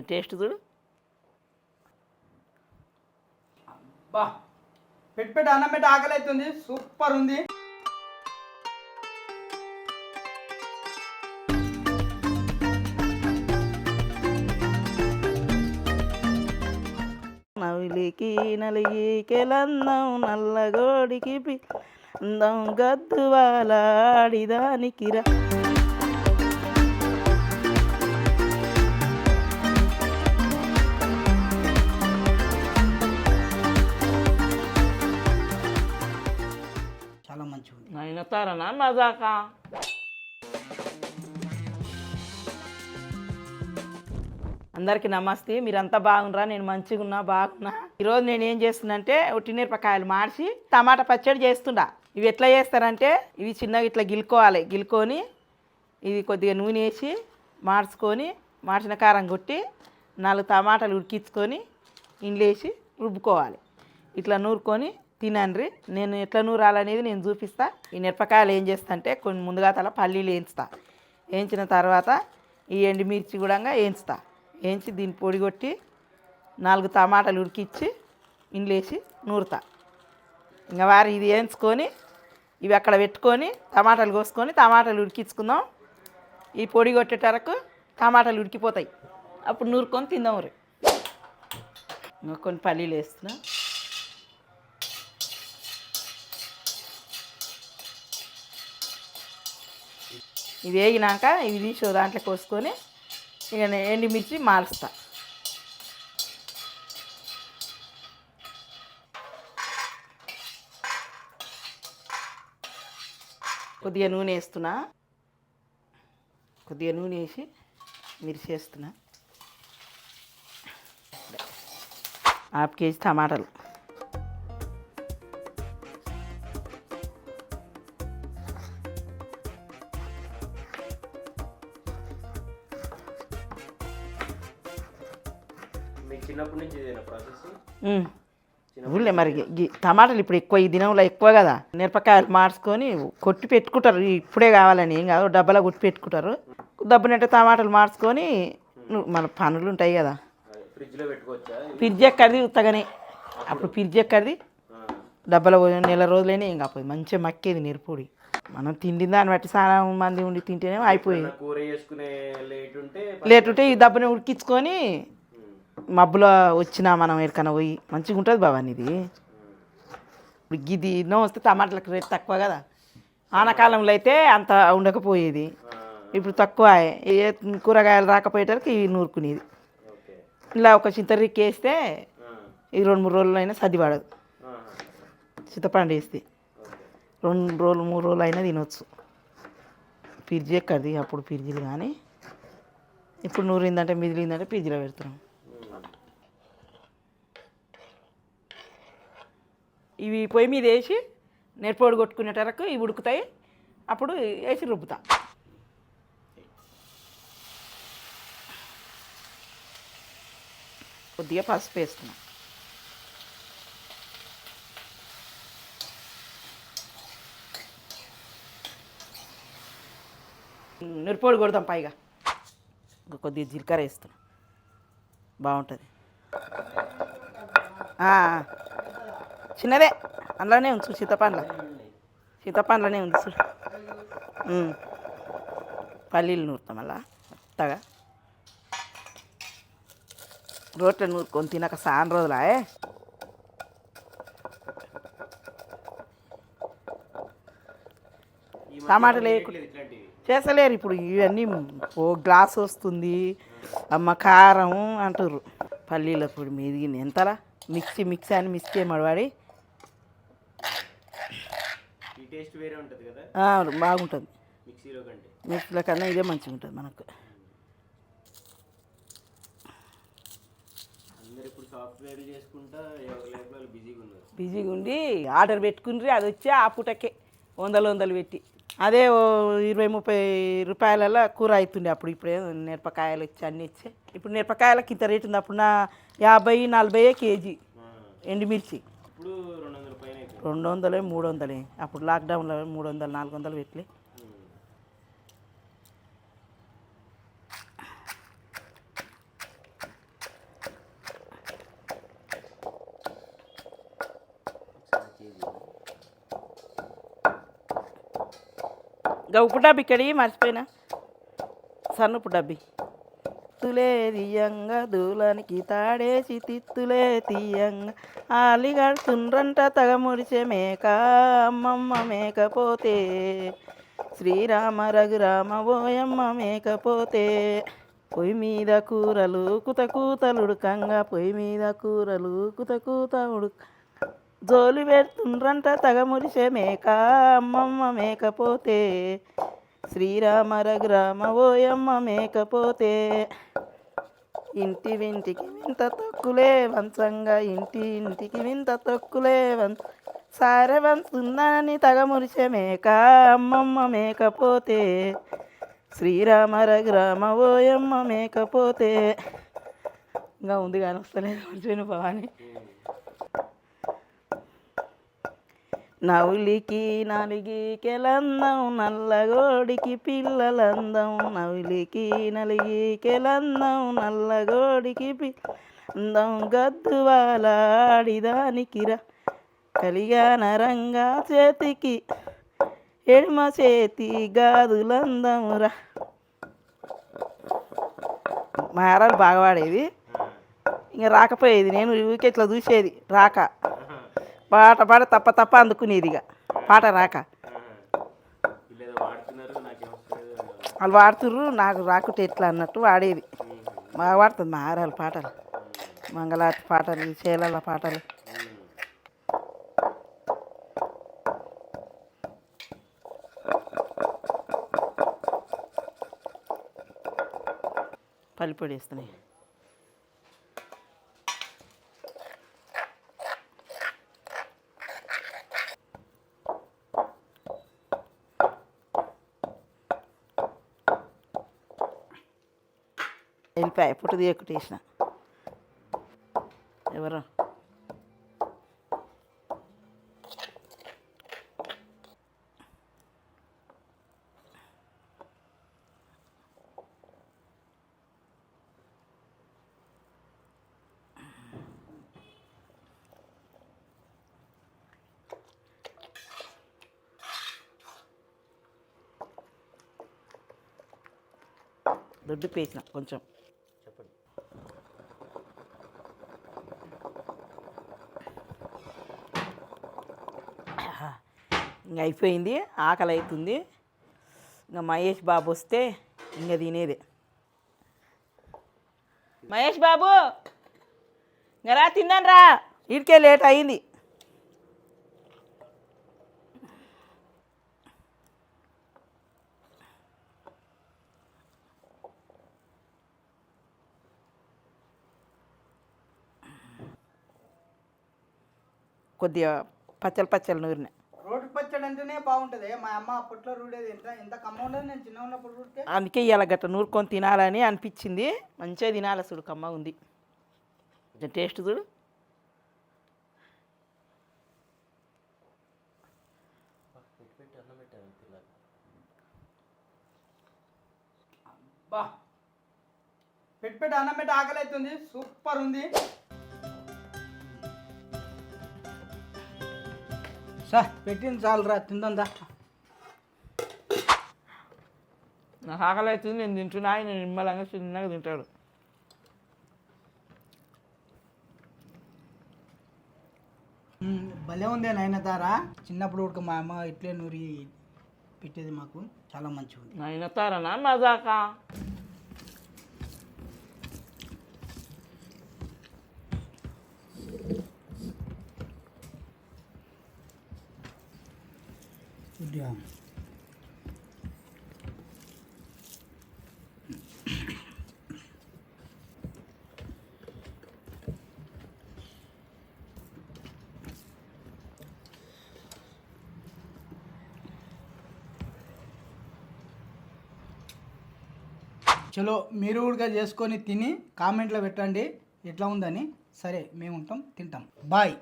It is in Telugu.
టేస్ట్ చూడు. బా పెట్టి పెట్టి అన్నం పెట్టి ఆకలి అవుతుంది సూపర్ ఉంది. నవిలికి నలిగికెలందం నల్లగోడికి పి- అందం గద్దు వాలాడిదానికి రా చాలా మంచిగా ఉంది నాయన తారనా? మజాకా? అందరికీ నమస్తే. మీరంతా బాగున్నారా? నేను మంచిగా ఉన్నా బాగున్నా. ఈరోజు నేను ఏం చేస్తున్నంటే ఒట్టి మిరపకాయలు మార్చి టమాటా పచ్చడి చేస్తుండా. ఇవి ఎట్లా చేస్తారంటే ఇవి చిన్నగా ఇట్లా గిలుకోవాలి. గిలుకొని ఇది కొద్దిగా నూనె వేసి మార్చుకొని మార్చిన కారం కొట్టి నాలుగు టమాటాలు ఉడికించుకొని ఇండ్లేసి రుబ్బుకోవాలి. ఇట్లా నూరుకొని తినండ్రి. నేను ఎట్లా నూరాలనేది నేను చూపిస్తా. ఈ మిరపకాయలు ఏం చేస్తా అంటే కొన్ని ముందుగా తల పల్లీలు వేయించుతా. వేయించిన తర్వాత ఈ ఎండుమిర్చి కూడా వేయించుతా. వేయించి దీన్ని పొడి కొట్టి నాలుగు టమాటాలు ఉడికిచ్చి ఇండ్లేసి నూరుతా. ఇంకా వారు ఇది వేయించుకొని ఇవి అక్కడ పెట్టుకొని టమాటాలు కోసుకొని టమాటాలు ఉడికించుకుందాం. ఈ పొడి కొట్టేటరకు టమాటాలు ఉడికిపోతాయి. అప్పుడు నూరుకొని తిందాం రే. ఇంకా కొన్ని పల్లీలు వేస్తున్నా. ఇది వేగినాక ఇవి తీసి దాంట్లో కోసుకొని ఇక ఎండిమిర్చి ఎండుమిర్చి మారుస్తా. కొద్దిగా నూనె వేస్తున్నా. కొద్దిగా నూనె వేసి మిర్చి వేస్తున్నా. హాఫ్ కేజీ టమాటాలు. చిన్నప్పటి నుంచి ఇదేనా ప్రాసెస్. ఊళ్ళే మరి టమాటాలు ఇప్పుడు ఎక్కువ ఈ దినంలో ఎక్కువ కదా. మిరపకాయలు మార్చుకొని కొట్టి పెట్టుకుంటారు. ఇప్పుడే కావాలని ఏం కాదు. డబ్బాలో కొట్టి పెట్టుకుంటారు. దబ్బునంటే టమాటాలు మార్చుకొని మన పనులు ఉంటాయి కదా. ఫ్రిడ్జ్ ఎక్కడిది ఉత్తగానే. అప్పుడు. ఫ్రిడ్జ్ ఎక్కడిది? డబ్బాలో నెల రోజులైనా ఏం కాకపోయింది. మంచిగా మక్కేది మిరపొడి మనం తిండి దాన్ని బట్టి చాలా మంది ఉండి తింటేనే అయిపోయింది. లేట్ ఉంటే ఈ దెబ్బని ఉడికించుకొని మబ్బులో వచ్చినా మనం ఎక్కడికైనా పోయి మంచిగా ఉంటుంది బాబా ఇది ఇప్పుడు గిది ఎన్నో వస్తే టమాటాలకు రేట్ తక్కువ కదా. ఆనకాలంలో అయితే అంత ఉండకపోయేది. ఇప్పుడు తక్కువ ఏ కూరగాయలు రాకపోయేటరికి ఇవి నూరుకునేది. ఇలా ఒక చింతరికి వేస్తే ఈ రెండు మూడు రోజులు అయినా సర్ది పడదు. చింతపండు వేస్తే రెండు రోజులు మూడు రోజులు అయినా తినొచ్చు. పిర్జి ఎక్కడిది? అప్పుడు పిర్జీలు కానీ. ఇప్పుడు నూరిందంటే మిదిలిందంటే ఫ్రిడ్జ్లో పెడుతున్నాం ఇవి పొయ్యి మీద వేసి నెరపోడు కొట్టుకునేటరకు ఇవి ఉడుకుతాయి. అప్పుడు వేసి రుబ్బుతా. కొద్దిగా పసుపు వేస్తున్నా. మిరపొడి కొడదాం పైగా. ఇంకా కొద్దిగా జీలకర్ర వేస్తున్నా. బాగుంటుంది. చిన్నదే. అందులోనే ఉంచు సీతపండ్ల. సీతపండ్లనే ఉంచు పల్లీలు నూరుతాం అలా మెత్తగా. రోట్లో నూరుకొని తినక సాన్ రోజులా ఏ? లేకుండా టమాటాలు చేసలేరు ఇప్పుడు ఇవన్నీ. ఓ గ్లాస్ వస్తుంది. అమ్మ కారం అంటారు పల్లీల పొడి మీదికి ఎంతలా? మిక్సీ మిక్సీ అని మిక్సీ చేయమడవాడి టేస్ట్ వేరే ఉంటుంది కదా? బాగుంటుంది. మిక్సీలో కంటే. మిక్సీల కన్నా ఇదే మంచిగా ఉంటుంది మనకు. బిజీగా ఉండి ఆర్డర్ పెట్టుకుండ్రి అది వచ్చి ఆ పూటకే వందలు వందలు పెట్టి. అదే ఇరవై ముప్పై రూపాయలలో కూర అవుతుండే అప్పుడు ఇప్పుడే మిరపకాయలు వచ్చి అన్నీ వచ్చి ఇప్పుడు మిరపకాయలకి ఇంత రేటు ఉంది అప్పుడు నా యాభై నలభై కేజీ ఎండుమిర్చి. ఇప్పుడు రెండు వందలే మూడు వందలే అప్పుడు లాక్డౌన్లో మూడు వందలు నాలుగు వందలు పెట్టి ఇంకా డబ్బి ఇక్కడి మర్చిపోయినా. సన్నపు డబ్బి. తిత్తులే తీయంగా దూలానికి తాడేసి తిత్తులే తీయంగా అలిగడుతుండ్రంట తగ ముడిచే మేక అమ్మమ్మ మేకపోతే. శ్రీరామ రఘురామ ఓయమ్మ మేకపోతే. పొయ్యి మీద కూరలు కుత కూతలు ఉడకంగా పొయ్యి మీద కూరలు కుత కూత ఉడక జోలి పెడుతుండ్రంట తగ మురిసే మేక అమ్మమ్మ మేకపోతే. శ్రీరామ రఘురామ ఓయమ్మ మేకపోతే. ఇంటి వింటికి వింత తొక్కులే వంచంగా ఇంటి ఇంటికి వింత తొక్కులే వం సారే వంచుందని తగ మురిసే మేక అమ్మమ్మ మేకపోతే. శ్రీరామ రఘురామ ఓయమ్మ మేకపోతే. ఇంకా ఉంది కానీ వస్తలేదు మర్చిపోయిన భవాని. నవ్వులికి నలిగికెలందం నల్లగోడికి పిల్లలందం. నవ్వులికి నలిగికెలందం నల్లగోడికి పిల్లందం రా కలిగాన రంగా చేతికి ఎడమ చేతి గాదులందమురా మా ఆరాలు బాగా పాడేది. ఇంకా రాకపోయేది నేను ఊరికే ఇట్లా చూసేది రాక. పాట పాట తప్ప తప్ప అందుకునేది ఇక పాట రాక. వాళ్ళు వాడుతుర్రు నాకు రాకుంటే ఎట్లా అన్నట్టు వాడేది. బాగా పాడుతుంది మా ఆరాలు పాటలు. మంగళారతి పాటలు చేలల పాటలు. పల్లిపొడి వేస్తున్నాయి. వెళ్ళిపోయాయి పుట్టు తీయకుటి వేసిన ఎవరు దొడ్డు పేసిన కొంచెం ఇంకా అయిపోయింది ఆకలి అవుతుంది ఇంకా మహేష్ బాబు వస్తే ఇంకా తినేదే. మహేష్ బాబు ఇంకా రా తిన్నాను రా. ఇటుకే లేట్ అయింది. కొద్దిగా పచ్చలు పచ్చలు నూరిన. అంటేనే బాగుంటుంది. మా అమ్మ అప్పట్లో రూడేది ఎంత? ఎంత కమ్మ ఉండదు? నేను చిన్న ఉన్నప్పుడు రూడితే? అందుకే ఇవాళ గట్ట నూరుకొని తినాలని అనిపించింది. మంచిగా తినాలి చూడు కమ్మ ఉంది. కొంచెం టేస్ట్ చూడు. బా పెట్టి పెట్టి అన్నం పెట్టి ఆకలి అవుతుంది సూపర్ ఉంది. సార్ పెట్టింది చాలు రా తిందా నాకు ఆకలి అవుతుంది నేను తింటున్నా. ఆయన నిమ్మలంగా చిన్నగా తింటాడు. భలే ఉంది నాయన తారా? చిన్నప్పుడు ఉడక మా అమ్మ ఇట్లే నూరి పెట్టేది మాకు. చాలా మంచిగా ఉంది నాయన తారనా మజాకా? కొద్దిగా చలో మీరు కూడా చేసుకొని తిని కామెంట్లో పెట్టండి. ఎట్లా ఉందని. సరే మేము ఉంటాం తింటాం. బాయ్.